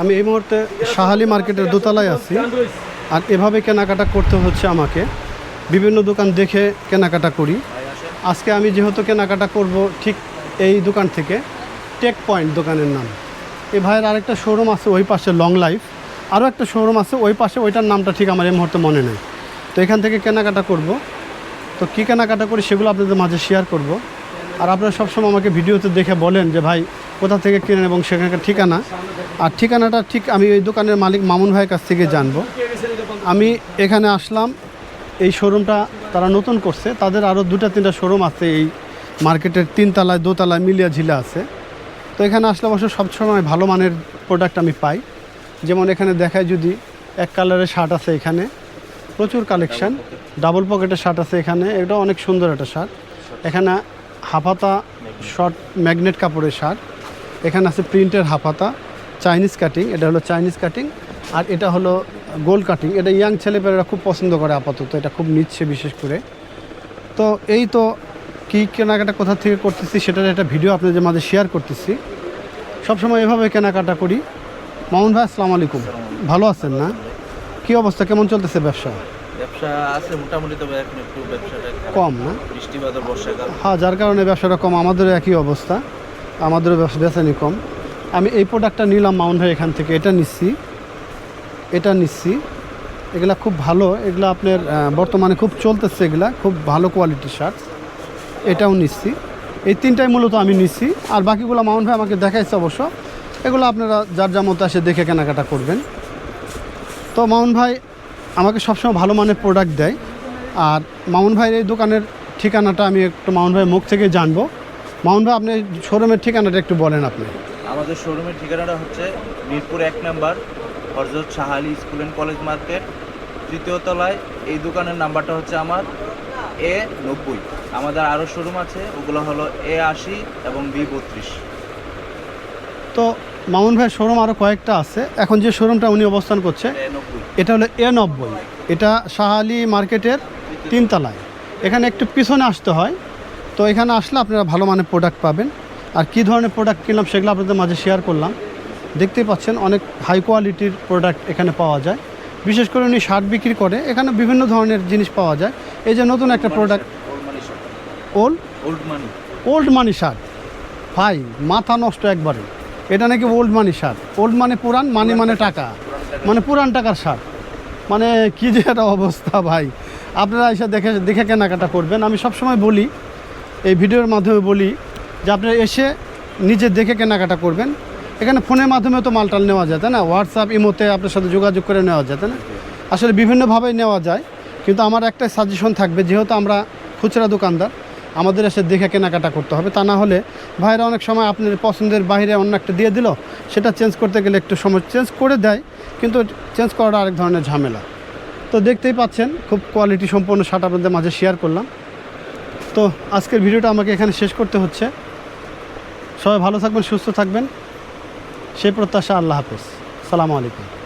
আমি এই মুহূর্তে শাহালি মার্কেটের দোতলায় আছি। আর এভাবে কেনাকাটা করতে হচ্ছে আমাকে। বিভিন্ন দোকান দেখে কেনাকাটা করি। আজকে আমি যেহেতু কেনাকাটা করব ঠিক এই দোকান থেকে টেক পয়েন্ট দোকানের নাম। এ ভাইয়ের আরেকটা শোরুম আছে ওই পাশে লং লাইফ আরও একটা শোরুম আছে ওই পাশে, ওইটার নামটা ঠিক আমার এই মুহূর্তে মনে নেই। তো এখান থেকে কেনাকাটা করব। তো কী কেনাকাটা করি সেগুলো আপনাদের মাঝে শেয়ার করব। আর আপনারা সবসময় আমাকে ভিডিওতে দেখে বলেন যে ভাই কোথা থেকে কেনেন এবং সেখানকার ঠিকানা। আর ঠিকানাটা ঠিক আমি ওই দোকানের মালিক মামুন ভাইয়ের কাছ থেকে জানব। আমি এখানে আসলাম, এই শোরুমটা তারা নতুন করছে, তাদের আরও দুটা তিনটা শোরুম আছে, এই মার্কেটের তিনতলায়, দোতলায় মিলিয়া ঝিলা আছে। তো এখানে আসলে অবশ্য সবসময় ভালো মানের প্রোডাক্ট আমি পাই। যেমন এখানে দেখায় যদি এক কালারের শার্ট আছে এখানে, প্রচুর কালেকশান ডাবল পকেটের শার্ট আছে এখানে এটা অনেক সুন্দর একটা শার্ট এখানে হাফাতা শর্ট ম্যাগনেট কাপড়ের শার্ট। এখানে আছে প্রিন্টের হাফাতা, চাইনিজ কাটিং, এটা হলো চাইনিজ কাটিং, আর এটা হলো গোল কাটিং। এটা ইয়াং ছেলেপেলেরা খুব পছন্দ করে আপাতত, এটা খুব নিচ্ছে বিশেষ করে। তো এই তো কী কেনাকাটা কোথা থেকে করতেছি সেটার একটা ভিডিও আপনাদের মাঝে শেয়ার করতেছি। সবসময় এভাবে কেনাকাটা করি। মামুন ভাই, আসসালামু আলাইকুম। ভালো আছেন না? কী অবস্থা? কেমন চলতেছে ব্যবসা? ব্যবসা আছে মোটামুটি তবে এখন একটু ব্যবসাটা কম না? বৃষ্টি বাদল বর্ষাকাল হ্যাঁ যার কারণে ব্যবসাটা কম আমাদেরও একই অবস্থা। আমাদেরও ব্যবসা বেচানি কম। আমি এই প্রোডাক্টটা নিলাম মাউন্ট ভাই এখান থেকে এটা নিচ্ছি। এটা নিচ্ছি। এগুলা খুব ভালো এগুলা আপনার বর্তমানে খুব চলতেছে এগুলা খুব ভালো কোয়ালিটির শার্ট এটাও নিচ্ছি। এই তিনটাই মূলত আমি নিচ্ছি। আর বাকিগুলো মাউন্ট ভাই আমাকে দেখাইছে অবশ্য। এগুলো আপনারা যার যা মতো এসে দেখে কেনাকাটা করবেন। তো মামুন ভাই আমাকে সবসময় ভালো মানের প্রোডাক্ট দেয়। আর মামুন ভাইয়ের এই দোকানের ঠিকানাটা আমি একটু মামুন ভাইয়ের মুখ থেকে জানব। মামুন ভাই আপনি শোরুমের ঠিকানাটা একটু বলেন আপনি। আমাদের শোরুমের ঠিকানাটা হচ্ছে মিরপুর এক নাম্বার হরজত Shahali school and college market. তৃতীয় তলায় এই দোকানের নাম্বারটা হচ্ছে আমার এ নব্বই। আমাদের আরও শোরুম আছে ওগুলো হলো এ আশি এবং বি বত্রিশ। তো মামুন ভাইয়ের শোরুম আরও কয়েকটা আছে। এখন যে শোরুমটা উনি অবস্থান করছে এটা হলো এ নব্বই। এটা শাহালি মার্কেটের তিনতলায়। এখানে একটু পিছনে আসতে হয়। তো এখানে আসলে আপনারা ভালো মানের প্রোডাক্ট পাবেন। আর কী ধরনের প্রোডাক্ট কিনলাম সেগুলো আপনাদের মাঝে শেয়ার করলাম। দেখতেই পাচ্ছেন অনেক হাই কোয়ালিটির প্রোডাক্ট এখানে পাওয়া যায়। বিশেষ করে উনি শার্ট বিক্রি করে এখানে বিভিন্ন ধরনের জিনিস পাওয়া যায়। এই যে নতুন একটা product old old old money old money shirt ভাই মাথা নষ্ট একবারে। এটা নাকি ওল্ড মানি শার্ট ওল্ড মানে পুরান মানি মানে টাকা। মানে পুরান টাকার শার্ট মানে কি যে একটা অবস্থা ভাই। আপনারা এসে দেখে দেখে কেনাকাটা করবেন। আমি সবসময় বলি, এই ভিডিওর মাধ্যমে বলি যে আপনারা এসে নিজে দেখে কেনাকাটা করবেন। এখানে ফোনের মাধ্যমে তো মালটাল নেওয়া যায়, তাই না? হোয়াটসঅ্যাপ ইমোতে আপনার সাথে যোগাযোগ করে নেওয়া যায়, তাই না? আসলে বিভিন্নভাবেই নেওয়া যায়। কিন্তু আমার একটা সাজেশন থাকবে, যেহেতু আমরা খুচরা দোকানদার আমাদের এসে দেখে কেনাকাটা করতে হবে। তা না হলে ভাইরা অনেক সময় আপনার পছন্দের বাইরে অন্য একটা দিয়ে দিল, সেটা চেঞ্জ করতে গেলে একটু সময় চেঞ্জ করে দেয়, কিন্তু চেঞ্জ করাটা আরেক ধরনের ঝামেলা। তো দেখতেই পাচ্ছেন, খুব কোয়ালিটি সম্পন্ন শার্ট আপনাদের মাঝে শেয়ার করলাম। তো আজকের ভিডিওটা আমাকে এখানে শেষ করতে হচ্ছে। সবাই ভালো থাকবেন, সুস্থ থাকবেন। সেই প্রত্যাশা, আল্লাহ হাফেজ। সালামু আলাইকুম।